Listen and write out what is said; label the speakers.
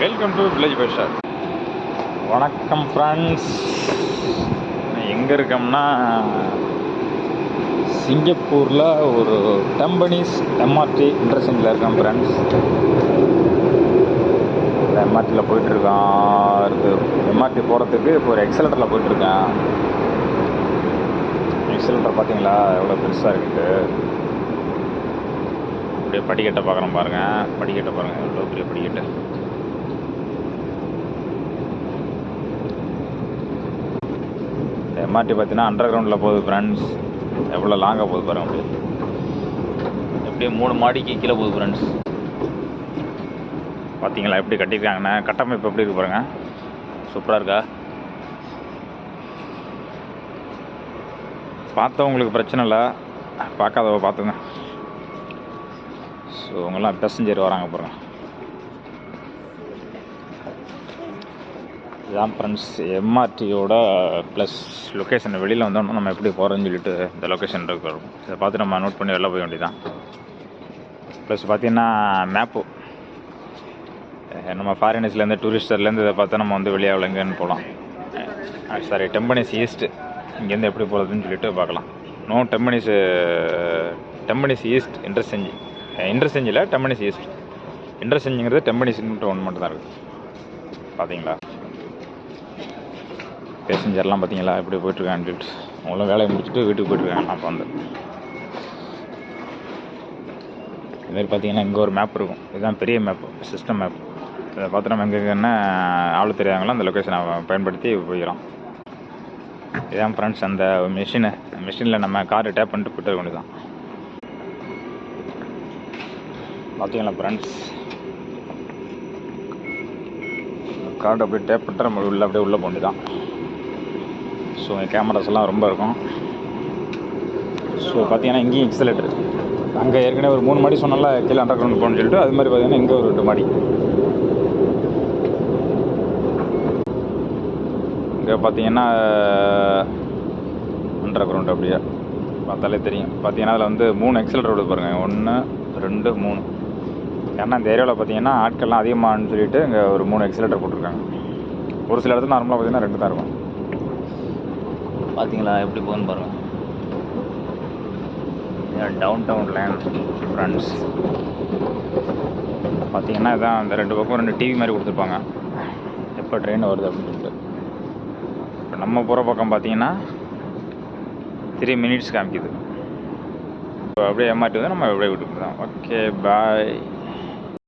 Speaker 1: Welcome to village பைஷா வணக்கம் friends எங்கே இருக்கோம்னா சிங்கப்பூரில் ஒரு டம்பனிஸ் எம்ஆர்டி இன்ட்ரெஸ்டிங்கில் இருக்கோம் ஃப்ரெண்ட்ஸ் இந்த எம்ஆர்டியில் போயிட்டுருக்கான் இருக்கு எம்ஆர்டி போகிறதுக்கு இப்போ ஒரு எக்ஸலேட்டரில் போயிட்டுருக்கேன். எக்ஸலேட்டர் பார்த்தீங்களா எவ்வளோ பெருசாக இருக்குது அப்படியே படிக்கட்டை பார்க்குறோம் பாருங்கள் படிக்கட்டை பாருங்கள் எவ்வளோ பெரிய படிக்கட்டை. எம்ஆர்டி பார்த்தீங்கன்னா அண்டர் கிரவுண்டில் போகுது ஃப்ரெண்ட்ஸ் எவ்வளோ லாங்காக போகுது பாருங்க அப்படியே. எப்படியே மூணு மாடிக்கு கீழே போகுது ஃப்ரெண்ட்ஸ் பார்த்தீங்களா எப்படி கட்டியிருக்காங்கண்ணே கட்டமைப்பு எப்படி இருக்கு பாருங்க. சூப்பராக இருக்கா? பார்த்தவங்களுக்கு பிரச்சனை இல்லை. பார்க்காதவ பார்த்துங்க. ஸோ அவங்கெல்லாம் பேசஞ்சர் வராங்க பாருங்கள் இதுதான் ஃப்ரெண்ட்ஸ் எம்ஆர்டியோட ப்ளஸ் லொக்கேஷன் வெளியில் வந்தோம்னா நம்ம எப்படி போகிறோன்னு சொல்லிட்டு இந்த லொக்கேஷன் இருக்கிறோம் இதை பார்த்து நம்ம நோட் பண்ணி வெளில போய் வேண்டியதான் ப்ளஸ் பார்த்தீங்கன்னா மேப்பு நம்ம ஃபாரினர்ஸ்லேருந்து டூரிஸ்டர்லேருந்து இதை பார்த்தா நம்ம வந்து வெளியே எங்கேன்னு போகலாம். சாரி டெம்பனிஸ் ஈஸ்ட்டு இங்கேருந்து எப்படி போகிறதுன்னு சொல்லிட்டு பார்க்கலாம். No Tampines Tampines East interchange இன்டர்செஞ்சியில் Tampines east இன்டர்செஞ்சிங்கிறது டெம்பனிஸ்ன்ட்டு ஒன்று மட்டும் தான் இருக்குது பார்த்தீங்களா? பேசஞ்சர்லாம் பார்த்தீங்களா? எப்படி போயிட்டுருக்கான்னு சொல்லிட்டு அவங்களும் வேலையை முடிச்சுட்டு வீட்டுக்கு போயிட்டுருக்காங்க அப்போ வந்து இதுமாரி பார்த்தீங்கன்னா இங்கே ஒரு மேப் இருக்கும். இதுதான் பெரிய மேப்பு சிஸ்டம் மேப் இதை பார்த்து நம்ம எங்கெங்கன்னா ஆள் தெரியாங்களோ அந்த லொக்கேஷனை பயன்படுத்தி போயிடலாம். இதான் ஃப்ரெண்ட்ஸ் அந்த மிஷினு மிஷினில் நம்ம காரை டேப் பண்ணிட்டு போயிட்டு வேண்டியது தான் பார்த்தீங்களா ஃப்ரெண்ட்ஸ் கார்டு அப்படியே டேப் பண்ணிட்டு நம்ம உள்ள அப்படியே உள்ளே போண்டிதான் ஸோ கேமராஸ் எல்லாம் ரொம்ப இருக்கும். ஸோ பார்த்தீங்கன்னா இங்கேயும் எக்ஸலேட்டர் அங்கே ஏற்கனவே ஒரு மூணு மாடி சொன்னால கீழே அண்டர் கிரவுண்ட் போகணும்னு சொல்லிட்டு அது மாதிரி பார்த்தீங்கன்னா இங்கே ஒரு ரெண்டு மாடி. இங்கே பார்த்தீங்கன்னா அண்டர் கிரவுண்ட் அப்படியே. பார்த்தாலே தெரியும். பார்த்தீங்கன்னா அதில் வந்து மூணு எக்ஸலேட்டர் விடுது பாருங்கள் ஒன்று ரெண்டு மூணு. ஏன்னா இந்த ஏரியாவில் பார்த்தீங்கன்னா ஆட்கள்லாம் அதிகமானு சொல்லிட்டு இங்கே ஒரு மூணு எக்ஸலேட்டர் போட்டிருக்காங்க. ஒரு சில இடத்துல நார்மலாக பார்த்தீங்கன்னா ரெண்டு தான் இருக்கும். பார்த்தீங்களா எப்படி போகுதுன்னு பாருங்கள் டவுன் டவுன் லேண்ட் ஃப்ரெண்ட்ஸ் பார்த்தீங்கன்னா இதான் அந்த ரெண்டு பக்கம் ரெண்டு டிவி மாதிரி கொடுத்துருப்பாங்க. எப்போ ட்ரெயின் வருது அப்படின்னு சொல்லிட்டு. இப்போ நம்ம போகிற பக்கம் பார்த்தீங்கன்னா த்ரீ மினிட்ஸ் காமிக்குது. இப்போ அப்படியே ஏமாட்டி வந்து நம்ம அப்படியே விட்டுட்டு தான் ஓகே பாய்